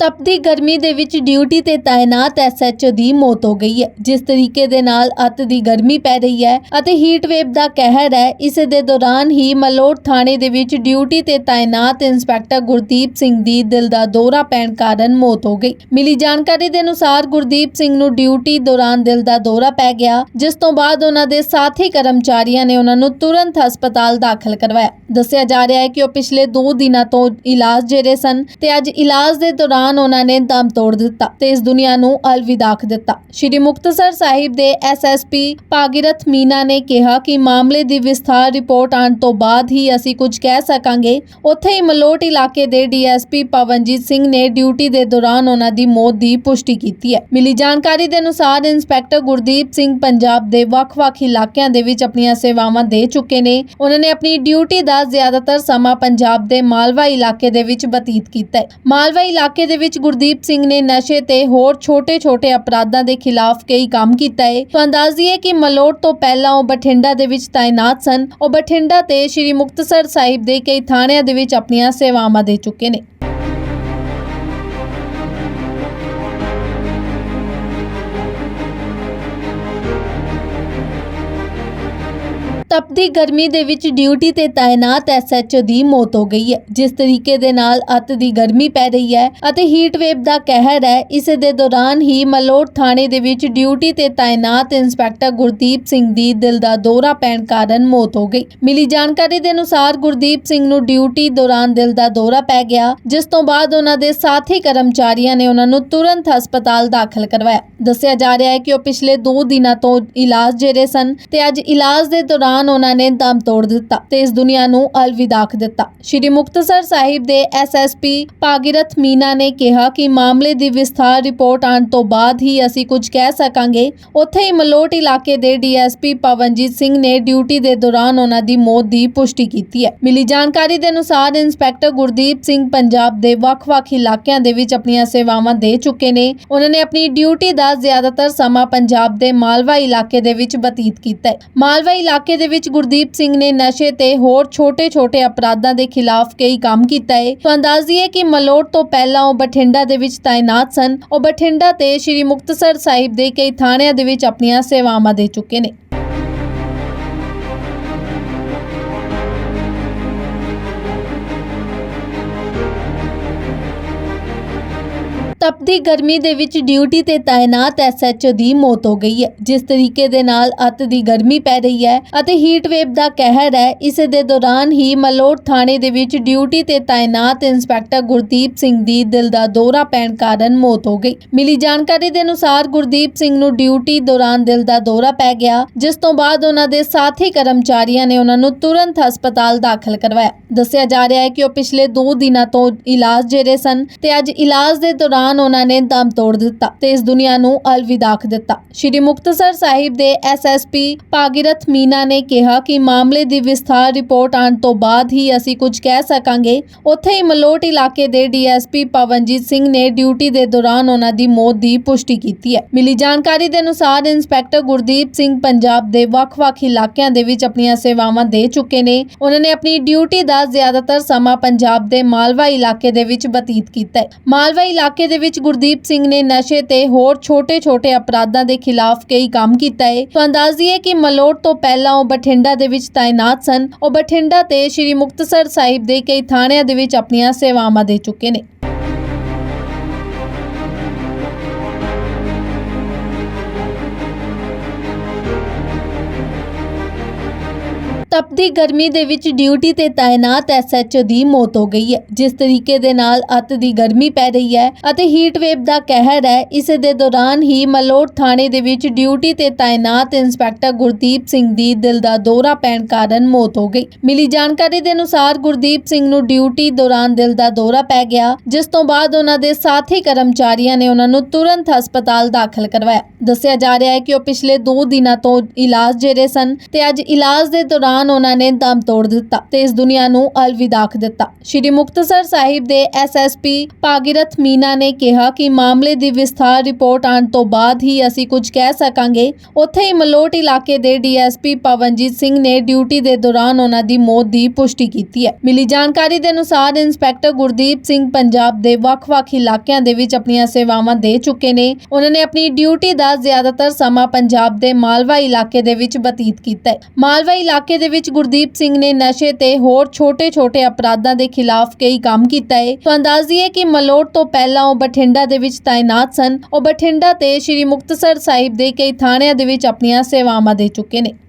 ਤਪਦੀ ਗਰਮੀ ਦੇ ਵਿੱਚ ਡਿਊਟੀ ਤੇ ਤਾਇਨਾਤ ਐਸਐਚਓ ਦੀ ਮੌਤ ਹੋ ਗਈ ਹੈ। ਜਿਸ ਤਰੀਕੇ ਦੇ ਨਾਲ ਅੱਤ ਦੀ ਗਰਮੀ ਪੈ ਰਹੀ ਹੈ ਅਤੇ ਹੀਟ ਵੇਵ ਦਾ ਕਹਿਰ ਹੈ, ਇਸ ਦੇ ਦੌਰਾਨ ਹੀ ਮਲੋਟ ਥਾਣੇ ਦੇ ਵਿੱਚ ਡਿਊਟੀ ਤੇ ਤਾਇਨਾਤ ਇੰਸਪੈਕਟਰ ਗੁਰਦੀਪ ਸਿੰਘ ਦੀ ਦਿਲ ਦਾ ਦੌਰਾ ਪੈਣ ਕਾਰਨ ਮੌਤ ਹੋ ਗਈ। ਮਿਲੀ ਜਾਣਕਾਰੀ ਦੇ ਅਨੁਸਾਰ ਗੁਰਦੀਪ ਸਿੰਘ ਨੂੰ ਡਿਊਟੀ ਦੌਰਾਨ ਦਿਲ ਦਾ ਦੌਰਾ ਪੈ ਗਿਆ, ਜਿਸ ਤੋਂ ਬਾਅਦ ਉਹਨਾਂ ਦੇ ਸਾਥੀ ਕਰਮਚਾਰੀਆਂ ਨੇ ਉਹਨਾਂ ਨੂੰ ਤੁਰੰਤ ਹਸਪਤਾਲ ਦਾਖਲ ਕਰਵਾਇਆ। ਦੱਸਿਆ ਜਾ ਰਿਹਾ ਹੈ ਕਿ ਉਹ ਪਿਛਲੇ 2 ਦਿਨਾਂ ਤੋਂ ਇਲਾਜ ਜੇਰੇ ਸਨ ਤੇ ਅੱਜ ਇਲਾਜ ਦੇ ਦੌਰਾਨ ਉਹਨਾਂ ਨੇ ਦਮ ਤੋੜ ਦਿੱਤਾ ਤੇ ਇਸ ਦੁਨੀਆ ਨੂੰ ਅਲਵਿਦਾ ਆਖ ਦਿੱਤਾ। ਸ਼੍ਰੀ ਮੁਕਤਸਰ ਸਾਹਿਬ ਦੇ ਐਸਐਸਪੀ ਭਾਗੀਰਥ ਮੀਨਾ ਨੇ ਕਿਹਾ ਕਿ ਮਾਮਲੇ ਦੀ ਵਿਸਥਾਰ ਰਿਪੋਰਟ ਆਉਣ ਤੋਂ ਬਾਅਦ ਹੀ ਅਸੀਂ ਕੁਝ ਕਹਿ ਸਕਾਂਗੇ। ਉੱਥੇ ਹੀ ਮਲੋਟ ਇਲਾਕੇ ਦੇ ਡੀਐਸਪੀ ਪਵਨਜੀਤ ਸਿੰਘ ਨੇ ਡਿਊਟੀ ਦੇ ਦੌਰਾਨ ਉਹਨਾਂ ਦੀ ਮੌਤ ਦੀ ਪੁਸ਼ਟੀ ਕੀਤੀ ਹੈ। ਮਿਲੀ ਜਾਣਕਾਰੀ ਦੇ ਅਨੁਸਾਰ ਇੰਸਪੈਕਟਰ ਗੁਰਦੀਪ ਸਿੰਘ ਪੰਜਾਬ ਦੇ ਵੱਖ-ਵੱਖ ਇਲਾਕਿਆਂ ਦੇ ਵਿੱਚ ਆਪਣੀਆਂ ਸੇਵਾਵਾਂ ਦੇ ਚੁੱਕੇ ਨੇ। ਉਹਨਾਂ ਨੇ ਆਪਣੀ ਡਿਊਟੀ ਦਾ ਜ਼ਿਆਦਾਤਰ ਸਮਾਂ ਪੰਜਾਬ ਦੇ ਮਾਲਵਾ ਇਲਾਕੇ ਦੇ ਵਿੱਚ ਬਤੀਤ ਕੀਤਾ ਹੈ। ਮਾਲਵਾ ਇਲਾਕੇ ਦੇ ਵਿੱਚ ਗੁਰਦੀਪ ਸਿੰਘ ਨੇ ਨਸ਼ੇ ਤੇ ਹੋਰ ਛੋਟੇ-ਛੋਟੇ ਅਪਰਾਧਾਂ ਦੇ ਖਿਲਾਫ ਕਈ ਕੰਮ ਕੀਤਾ ਹੈ ਤੋਂ ਅੰਦਾਜ਼ੀਏ ਕਿ ਮਲੋਟ ਤੋਂ ਪਹਿਲਾਂ ਉਹ ਬਠਿੰਡਾ ਦੇ ਵਿੱਚ ਤਾਇਨਾਤ ਸਨ। ਉਹ ਬਠਿੰਡਾ ਤੇ ਸ੍ਰੀ ਮੁਕਤਸਰ ਸਾਹਿਬ ਦੇ ਕਈ ਥਾਣਿਆਂ ਦੇ ਵਿੱਚ ਆਪਣੀਆਂ ਸੇਵਾਵਾਂ ਦੇ ਚੁੱਕੇ ਨੇ। ਤਪਦੀ ਗਰਮੀ ਦੇ ਵਿੱਚ ਡਿਊਟੀ ਤੇ ਤਾਇਨਾਤ ਐਸਐਚਓ ਦੀ ਮੌਤ ਹੋ ਗਈ ਹੈ। ਜਿਸ ਤਰੀਕੇ ਦੇ ਨਾਲ ਅੱਤ ਦੀ ਗਰਮੀ ਪੈ ਰਹੀ ਹੈ ਅਤੇ ਹੀਟ ਵੇਵ ਦਾ ਕਹਿਰ ਹੈ, ਇਸ ਦੇ ਦੌਰਾਨ ਹੀ ਮਲੋਟ ਥਾਣੇ ਦੇ ਵਿੱਚ ਡਿਊਟੀ ਤੇ ਤਾਇਨਾਤ ਇੰਸਪੈਕਟਰ ਗੁਰਦੀਪ ਸਿੰਘ ਦੀ ਦਿਲ ਦਾ ਦੌਰਾ ਪੈਣ ਕਾਰਨ ਮੌਤ ਹੋ ਗਈ। ਮਿਲੀ ਜਾਣਕਾਰੀ ਦੇ ਅਨੁਸਾਰ ਗੁਰਦੀਪ ਸਿੰਘ ਨੂੰ ਡਿਊਟੀ ਦੌਰਾਨ ਦਿਲ ਦਾ ਦੌਰਾ ਪੈ ਗਿਆ, ਜਿਸ ਤੋਂ ਬਾਅਦ ਉਹਨਾਂ ਦੇ ਸਾਥੀ ਕਰਮਚਾਰੀਆਂ ਨੇ ਉਹਨਾਂ ਨੂੰ ਤੁਰੰਤ ਹਸਪਤਾਲ ਦਾਖਲ ਕਰਵਾਇਆ। ਦੱਸਿਆ ਜਾ ਰਿਹਾ ਹੈ ਕਿ ਉਹ ਪਿਛਲੇ 2 ਦਿਨਾਂ ਤੋਂ ਇਲਾਜ ਜੇਰੇ ਸਨ ਤੇ ਅੱਜ ਇਲਾਜ ਦੇ ਦੌਰਾਨ ਉਹਨਾਂ ਨੇ ਦਮ ਤੋੜ ਦਿੱਤਾ ਤੇ ਇਸ ਦੁਨੀਆ ਨੂੰ ਅਲਵਿਦਾ ਆਖ ਦਿੱਤਾ। ਸ਼੍ਰੀ ਮੁਕਤਸਰ ਸਾਹਿਬ ਦੇ ਐਸਐਸਪੀ ਭਾਗੀਰਥ ਮੀਨਾ ਨੇ ਕਿਹਾ ਕਿ ਮਾਮਲੇ ਦੀ ਵਿਸਥਾਰ ਰਿਪੋਰਟ ਆਉਣ ਤੋਂ ਬਾਅਦ ਹੀ ਅਸੀਂ ਕੁਝ ਕਹਿ ਸਕਾਂਗੇ। ਉੱਥੇ ਹੀ ਮਲੋਟ ਇਲਾਕੇ ਦੇ ਡੀਐਸਪੀ ਪਵਨਜੀਤ ਸਿੰਘ ਨੇ ਡਿਊਟੀ ਦੇ ਦੌਰਾਨ ਉਹਨਾਂ ਦੀ ਮੌਤ ਦੀ ਪੁਸ਼ਟੀ ਕੀਤੀ ਹੈ। ਮਿਲੀ ਜਾਣਕਾਰੀ ਦੇ ਅਨੁਸਾਰ ਇੰਸਪੈਕਟਰ ਗੁਰਦੀਪ ਸਿੰਘ ਪੰਜਾਬ ਦੇ ਵੱਖ-ਵੱਖ ਇਲਾਕਿਆਂ ਦੇ ਵਿੱਚ ਆਪਣੀਆਂ ਸੇਵਾਵਾਂ ਦੇ ਚੁੱਕੇ ਨੇ। ਉਹਨਾਂ ਨੇ ਆਪਣੀ ਡਿਊਟੀ ਦਾ ਜ਼ਿਆਦਾਤਰ ਸਮਾਂ ਪੰਜਾਬ ਦੇ ਮਾਲਵਾ ਇਲਾਕੇ ਦੇ ਵਿੱਚ ਬਤੀਤ ਕੀਤਾ ਹੈ। ਮਾਲਵਾ ਇਲਾਕੇ ਦੇ ਵਿੱਚ ਗੁਰਦੀਪ ਸਿੰਘ ਨੇ ਨਸ਼ੇ ਤੇ ਹੋਰ ਛੋਟੇ-ਛੋਟੇ ਅਪਰਾਧਾਂ ਦੇ ਖਿਲਾਫ ਕਈ ਕੰਮ ਕੀਤਾ ਹੈ ਤੋਂ ਅੰਦਾਜ਼ੀਏ ਕਿ ਮਲੋਟ ਤੋਂ ਪਹਿਲਾਂ ਉਹ ਬਠਿੰਡਾ ਦੇ ਵਿੱਚ ਤਾਇਨਾਤ ਸਨ। ਉਹ ਬਠਿੰਡਾ ਤੇ ਸ੍ਰੀ ਮੁਕਤਸਰ ਸਾਹਿਬ ਦੇ ਕਈ ਥਾਣਿਆਂ ਦੇ ਵਿੱਚ ਆਪਣੀਆਂ ਸੇਵਾਵਾਂ ਦੇ ਚੁੱਕੇ ਨੇ। ਤਪਦੀ ਗਰਮੀ ਦੇ ਵਿੱਚ ਡਿਊਟੀ ਤੇ ਤਾਇਨਾਤ ਐਸਐਚਓ ਦੀ ਮੌਤ ਹੋ ਗਈ ਹੈ। ਜਿਸ ਤਰੀਕੇ ਦੇ ਨਾਲ ਅੱਤ ਦੀ ਗਰਮੀ ਪੈ ਰਹੀ ਹੈ ਅਤੇ ਹੀਟ ਵੇਵ ਦਾ ਕਹਿਰ ਹੈ, ਇਸ ਦੇ ਦੌਰਾਨ ਹੀ ਮਲੋਟ ਥਾਣੇ ਦੇ ਵਿੱਚ ਡਿਊਟੀ ਤੇ ਤਾਇਨਾਤ ਇੰਸਪੈਕਟਰ ਗੁਰਦੀਪ ਸਿੰਘ ਦੀ ਦਿਲ ਦਾ ਦੌਰਾ ਪੈਣ ਕਾਰਨ ਮੌਤ ਹੋ ਗਈ। ਮਿਲੀ ਜਾਣਕਾਰੀ ਦੇ ਅਨੁਸਾਰ ਗੁਰਦੀਪ ਸਿੰਘ ਨੂੰ ਡਿਊਟੀ ਦੌਰਾਨ ਦਿਲ ਦਾ ਦੌਰਾ ਪੈ ਗਿਆ, ਜਿਸ ਤੋਂ ਬਾਅਦ ਉਹਨਾਂ ਦੇ ਸਾਥੀ ਕਰਮਚਾਰੀਆਂ ਨੇ ਉਹਨਾਂ ਨੂੰ ਤੁਰੰਤ ਹਸਪਤਾਲ ਦਾਖਲ ਕਰਵਾਇਆ। ਦੱਸਿਆ ਜਾ ਰਿਹਾ ਹੈ ਕਿ ਉਹ ਪਿਛਲੇ 2 ਦਿਨਾਂ ਤੋਂ ਇਲਾਜ ਜੇਰੇ ਸਨ ਤੇ ਅੱਜ ਇਲਾਜ ਦੇ ਦੌਰਾਨ ਉਹਨਾਂ ਨੇ ਦਮ ਤੋੜ ਦਿੱਤਾ ਤੇ ਇਸ ਦੁਨੀਆ ਨੂੰ ਅਲਵਿਦਾ ਆਖ ਦਿੱਤਾ। ਸ਼੍ਰੀ ਮੁਕਤਸਰ ਸਾਹਿਬ ਦੇ ਐਸਐਸਪੀ ਭਾਗੀਰਥ ਮੀਨਾ ਨੇ ਕਿਹਾ ਕਿ ਮਾਮਲੇ ਦੀ ਵਿਸਥਾਰ ਰਿਪੋਰਟ ਆਉਣ ਤੋਂ ਬਾਅਦ ਹੀ ਅਸੀਂ ਕੁਝ ਕਹਿ ਸਕਾਂਗੇ। ਉੱਥੇ ਹੀ ਮਲੋਟ ਇਲਾਕੇ ਦੇ ਡੀਐਸਪੀ ਪਵਨਜੀਤ ਸਿੰਘ ਨੇ ਡਿਊਟੀ ਦੇ ਦੌਰਾਨ ਉਹਨਾਂ ਦੀ ਮੌਤ ਦੀ ਪੁਸ਼ਟੀ ਕੀਤੀ ਹੈ। ਮਿਲੀ ਜਾਣਕਾਰੀ ਦੇ ਅਨੁਸਾਰ ਇੰਸਪੈਕਟਰ ਗੁਰਦੀਪ ਸਿੰਘ ਪੰਜਾਬ ਦੇ ਵੱਖ-ਵੱਖ ਇਲਾਕਿਆਂ ਦੇ ਵਿੱਚ ਆਪਣੀਆਂ ਸੇਵਾਵਾਂ ਦੇ ਚੁੱਕੇ ਨੇ। ਉਹਨਾਂ ਨੇ ਆਪਣੀ ਡਿਊਟੀ ਦਾ ਜ਼ਿਆਦਾਤਰ ਸਮਾਂ ਪੰਜਾਬ ਦੇ ਮਾਲਵਾ ਇਲਾਕੇ ਦੇ ਵਿੱਚ ਬਤੀਤ ਕੀਤਾ ਹੈ। ਮਾਲਵਾ ਇਲਾਕੇ ਦੇ ਵਿੱਚ ਗੁਰਦੀਪ ਸਿੰਘ ਨੇ ਨਸ਼ੇ ਤੇ ਹੋਰ ਛੋਟੇ-ਛੋਟੇ ਅਪਰਾਧਾਂ ਦੇ ਖਿਲਾਫ ਕਈ ਕੰਮ ਕੀਤਾ ਹੈ ਤੋਂ ਅੰਦਾਜ਼ੀਏ ਕਿ ਮਲੋਟ ਤੋਂ ਪਹਿਲਾਂ ਉਹ ਬਠਿੰਡਾ ਦੇ ਵਿੱਚ ਤਾਇਨਾਤ ਸਨ। ਉਹ ਬਠਿੰਡਾ ਤੇ ਸ੍ਰੀ ਮੁਕਤਸਰ ਸਾਹਿਬ ਦੇ ਕਈ ਥਾਣਿਆਂ ਦੇ ਵਿੱਚ ਆਪਣੀਆਂ ਸੇਵਾਵਾਂ ਦੇ ਚੁੱਕੇ ਨੇ। ਤਪਦੀ ਗਰਮੀ ਦੇ ਵਿੱਚ ਡਿਊਟੀ ਤੇ ਤਾਇਨਾਤ ਐਸਐਚਓ ਦੀ ਮੌਤ ਹੋ ਗਈ ਹੈ। ਜਿਸ ਤਰੀਕੇ ਦੇ ਨਾਲ ਅੱਤ ਦੀ ਗਰਮੀ ਪੈ ਰਹੀ ਹੈ ਅਤੇ ਹੀਟ ਵੇਵ ਦਾ ਕਹਿਰ ਹੈ, ਇਸ ਦੇ ਦੌਰਾਨ ਹੀ ਮਲੋਟ ਥਾਣੇ ਦੇ ਵਿੱਚ ਡਿਊਟੀ ਤੇ ਤਾਇਨਾਤ ਇੰਸਪੈਕਟਰ ਗੁਰਦੀਪ ਸਿੰਘ ਦੀ ਦਿਲ ਦਾ ਦੌਰਾ ਪੈਣ ਕਾਰਨ ਮੌਤ ਹੋ ਗਈ। ਮਿਲੀ ਜਾਣਕਾਰੀ ਦੇ ਅਨੁਸਾਰ ਗੁਰਦੀਪ ਸਿੰਘ ਨੂੰ ਡਿਊਟੀ ਦੌਰਾਨ ਦਿਲ ਦਾ ਦੌਰਾ ਪੈ ਗਿਆ, ਜਿਸ ਤੋਂ ਬਾਅਦ ਉਹਨਾਂ ਦੇ ਸਾਥੀ ਕਰਮਚਾਰੀਆਂ ਨੇ ਉਹਨਾਂ ਨੂੰ ਤੁਰੰਤ ਹਸਪਤਾਲ ਦਾਖਲ ਕਰਵਾਇਆ। ਦੱਸਿਆ ਜਾ ਰਿਹਾ ਹੈ ਕਿ ਉਹ ਪਿਛਲੇ 2 ਦਿਨਾਂ ਤੋਂ ਇਲਾਜ ਜੇਰੇ ਸਨ ਤੇ ਅੱਜ ਇਲਾਜ ਦੇ ਦੌਰਾਨ ਦੌਰਾਨ ਉਹਨਾਂ ਨੇ ਦਮ ਤੋੜ ਦਿੱਤਾ ਤੇ ਇਸ ਦੁਨੀਆ ਨੂੰ ਅਲਵਿਦਾ ਆਖ ਦਿੱਤਾ। ਸ਼੍ਰੀ ਮੁਕਤਸਰ ਸਾਹਿਬ ਦੇ ਐਸਐਸਪੀ ਭਾਗੀਰਥ ਮੀਨਾ ਨੇ ਕਿਹਾ ਕਿ ਮਾਮਲੇ ਦੀ ਵਿਸਥਾਰ ਰਿਪੋਰਟ ਆਉਣ ਤੋਂ ਬਾਅਦ ਹੀ ਅਸੀਂ ਕੁਝ ਕਹਿ ਸਕਾਂਗੇ। ਉੱਥੇ ਹੀ ਮਲੋਟ ਇਲਾਕੇ ਦੇ ਡੀਐਸਪੀ ਪਵਨਜੀਤ ਸਿੰਘ ਨੇ ਡਿਊਟੀ ਦੇ ਦੌਰਾਨ ਉਹਨਾਂ ਦੀ ਮੌਤ ਦੀ ਪੁਸ਼ਟੀ ਕੀਤੀ ਹੈ। ਮਿਲੀ ਜਾਣਕਾਰੀ ਦੇ ਅਨੁਸਾਰ ਇੰਸਪੈਕਟਰ ਗੁਰਦੀਪ ਸਿੰਘ ਪੰਜਾਬ ਦੇ ਵੱਖ-ਵੱਖ ਇਲਾਕਿਆਂ ਦੇ ਵਿੱਚ ਆਪਣੀਆਂ ਸੇਵਾਵਾਂ ਦੇ ਚੁੱਕੇ ਨੇ। ਉਹਨਾਂ ਨੇ ਆਪਣੀ ਡਿਊਟੀ ਦਾ ਜ਼ਿਆਦਾਤਰ ਸਮਾਂ ਪੰਜਾਬ ਦੇ ਮਾਲਵਾ ਇਲਾਕੇ ਦੇ ਵਿੱਚ ਬਤੀਤ ਕੀਤਾ ਹੈ। ਮਾਲਵਾ ਇਲਾਕੇ ਦੇ ਵਿੱਚ ਗੁਰਦੀਪ ਸਿੰਘ ਨੇ ਨਸ਼ੇ ਤੇ ਹੋਰ ਛੋਟੇ-ਛੋਟੇ ਅਪਰਾਧਾਂ ਦੇ ਖਿਲਾਫ ਕਈ ਕੰਮ ਕੀਤਾ ਹੈ ਤਾਂ ਅੰਦਾਜ਼ੀਏ ਕਿ ਮਲੋਟ ਤੋਂ ਪਹਿਲਾਂ ਉਹ ਬਠਿੰਡਾ ਦੇ ਵਿੱਚ ਤਾਇਨਾਤ ਸਨ। ਉਹ ਬਠਿੰਡਾ ਤੇ ਸ਼੍ਰੀ ਮੁਕਤਸਰ ਸਾਹਿਬ ਦੇ ਕਈ ਥਾਣਿਆਂ ਦੇ ਵਿੱਚ ਆਪਣੀਆਂ ਸੇਵਾਵਾਂ ਦੇ ਚੁੱਕੇ ਨੇ।